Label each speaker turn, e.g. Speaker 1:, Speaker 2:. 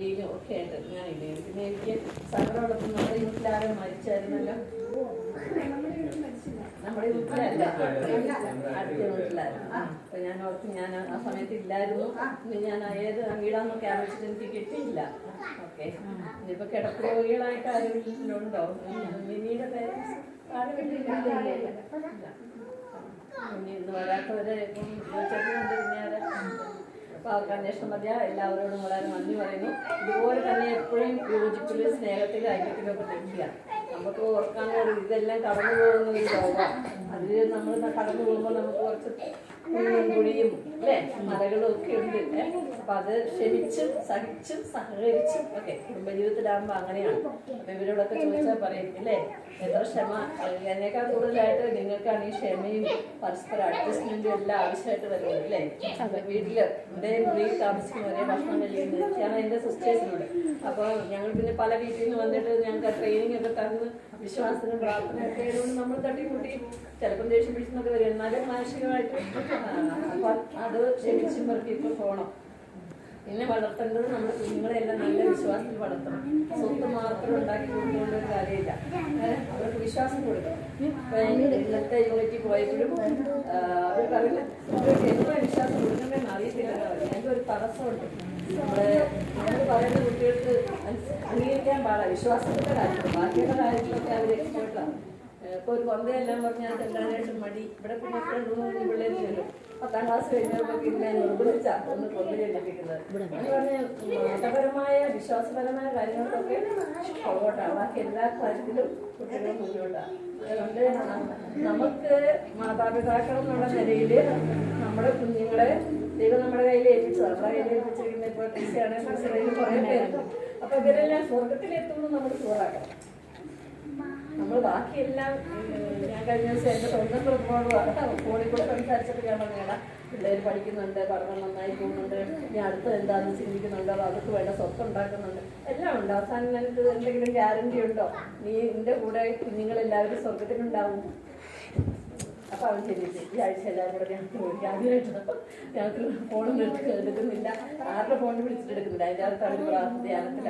Speaker 1: ഒക്കെ ആയിട്ട് ഞാനില്ലേ പിന്നെ എനിക്ക് സങ്കടമുള്ളപ്പോൾ നമ്മുടെ വീട്ടിലാരും മരിച്ചായിരുന്നല്ലോ. നമ്മുടെ വീട്ടിലല്ല അടുത്ത വീട്ടിലായിരുന്നു അപ്പൊ ഞാൻ ഓർത്ത് ഞാൻ ആ സമയത്ത് ഇല്ലായിരുന്നു. ഞാൻ ഏത് വീടാന്നൊക്കെ ആലോചിച്ചിട്ട് എനിക്ക് കിട്ടിയില്ല. ഓക്കെ ഇനിയിപ്പോ കിടപ്പുരോഗികളായിട്ട് ആരും വീട്ടിലുണ്ടോ? മിനിയുടെ പേരൻസ് ആരും വീട്ടിലില്ല. ഇന്ന് വരാത്തവരെ ഇപ്പം പിന്നെ ആരാ? അപ്പൊ അവർക്ക് അന്വേഷണം മതിയാ എല്ലാവരോടും വളരെ നന്ദി പറയുന്നു ഇതുപോലെ തന്നെ എപ്പോഴും യോജിപ്പിലും സ്നേഹത്തിലും ഐക്യത്തിലും ഒക്കെ നിൽക്കുക നമുക്ക് ഓർക്കാൻ ഇതെല്ലാം കടന്നു പോകുന്ന ഒരു ലോകം അതിൽ നമ്മൾ കടന്നു പോകുമ്പോൾ നമുക്ക് കുറച്ച് കുഴിയും കുഴിയും അല്ലേ? മലകളും ഒക്കെ ഉണ്ട്? അപ്പൊ അത് ക്ഷമിച്ചും സഹിച്ചും സഹകരിച്ചും ഒക്കെ കുടുംബജീവിതത്തിലാകുമ്പോൾ അങ്ങനെയാണ്. അപ്പൊ ഇവരോടൊക്കെ ചോദിച്ചാൽ പറയും അല്ലേ? എത്ര ക്ഷമ? എന്നേക്കാൾ കൂടുതലായിട്ട് നിങ്ങൾക്കാണ് ഈ ക്ഷമയും പരസ്പരം അഡ്ജസ്റ്റ്മെന്റും എല്ലാം ആവശ്യമായിട്ട് വരുന്നത് അല്ലേ? വീട്ടിൽ ഒരേ മുറിയിൽ താമസിക്കുന്ന ഒരേ ഭക്ഷണം കഴിയുന്നത് ഞാൻ എന്റെ സിസ്റ്റേഴ്സിനോട്. അപ്പൊ ഞങ്ങൾ പിന്നെ പല വീട്ടിൽ നിന്ന് വന്നിട്ട് ഞങ്ങൾക്ക് ട്രെയിനിങ് ഒക്കെ തന്ന് വിശ്വാസത്തിനും പ്രാർത്ഥനയൊക്കെ ആയതുകൊണ്ട് നമ്മൾ തട്ടിക്കൂട്ടി ചിലപ്പം ദേഷ്യം പിടിച്ചെന്നൊക്കെ വരും. എന്നാലും മാനസികമായിട്ട് അത് ക്ഷമിച്ചും പെറുക്കി ഇപ്പൊ പോണം. പിന്നെ വളർത്തേണ്ടത് നമ്മുടെ കുഞ്ഞുങ്ങളെല്ലാം നല്ല വിശ്വാസത്തിൽ വളർത്തണം. സ്വത്ത് മാത്രം ഉണ്ടാക്കി കൊടുത്തുകൊണ്ട് ഒരു കാര്യമില്ല. അവർക്ക് വിശ്വാസം കൊടുക്കണം. ഇന്നത്തെ യൂണിറ്റി പോയപ്പോഴും അവർ അറിയില്ല അവർക്ക് എന്തോ വിശ്വാസം കൊടുക്കണമെന്ന് അറിയത്തില്ല എനിക്ക് ഒരു തടസ്സമുണ്ട്. നമ്മൾ പറയുന്ന കുട്ടികൾക്ക് അംഗീകരിക്കാൻ പാടാ. വിശ്വാസത്തിന്റെ ബാക്കിയുള്ള കാര്യത്തിലൊക്കെ അവർ എക്സ്പേർട്ടാണ് ഇപ്പൊ ഒരു കൊന്തയെല്ലാം പറഞ്ഞാൽ എല്ലാവരെയും മടി. ഇവിടെ പിന്നെ പിള്ളേർ പത്താം ക്ലാസ് കഴിഞ്ഞവർക്ക് ഇല്ല നിർബന്ധിച്ച ഒന്ന് കൊന്ത ചെല്ലിപ്പിക്കുന്നത് എന്ന് പറഞ്ഞാൽ മതപരമായ വിശ്വാസപരമായ കാര്യങ്ങൾക്കൊക്കെ പുറകോട്ടാണ് ബാക്കി എല്ലാ കാര്യത്തിലും കുട്ടികൾ മുന്നോട്ടാണ് അതുകൊണ്ട് നമുക്ക് മാതാപിതാക്കൾ എന്നുള്ള നിലയിൽ നമ്മുടെ കുഞ്ഞുങ്ങളെ ദൈവം നമ്മുടെ കയ്യിൽ ഏൽപ്പിച്ചു നമ്മുടെ കയ്യിൽ ഏൽപ്പിച്ചിരിക്കുന്ന ഇപ്പോൾ ടീച്ചറാണ് കുറേ പേരുണ്ട്. അപ്പൊ ഇവരെല്ലാം സ്വർഗത്തിലെത്തുമ്പോൾ നമ്മൾ ചോറാക്കണം നമ്മൾ ബാക്കിയെല്ലാം ഞാൻ കഴിഞ്ഞ ദിവസം എന്റെ സ്വന്തം പ്രതിഭകളാണ് ഫോണിൽ കൂടെ സംസാരിച്ചിട്ട് ഞാൻ പറഞ്ഞേടാ പിള്ളേർ പഠിക്കുന്നുണ്ട് പഠനം നന്നായി പോകുന്നുണ്ട് ഇനി അടുത്ത് എന്താണെന്ന് ചിന്തിക്കുന്നുണ്ടോ അതൊക്കെ വേണ്ട സ്വത്ത് ഉണ്ടാക്കുന്നുണ്ട്. എല്ലാം ഉണ്ട്. അവസാനം നിനക്ക് എന്തെങ്കിലും ഗ്യാരണ്ടി ഉണ്ടോ? നീ എന്റെ കൂടെ കുഞ്ഞുങ്ങളെല്ലാവരും സ്വർഗത്തിനുണ്ടാവും അപ്പൊ അവൻ ചിന്തിച്ചു ഈ ആഴ്ച എല്ലാവരും കൂടെ ഞങ്ങൾക്ക് പോയി ആദ്യമായിട്ട്? ഞങ്ങൾക്ക് ഫോണൊന്നും എടുക്കുന്നില്ല. ആരുടെ ഫോണിൽ വിളിച്ചിട്ട് എടുക്കുന്നില്ല. അതിന്റെ അകത്ത് അവർ ധ്യാനത്തിലാണ്.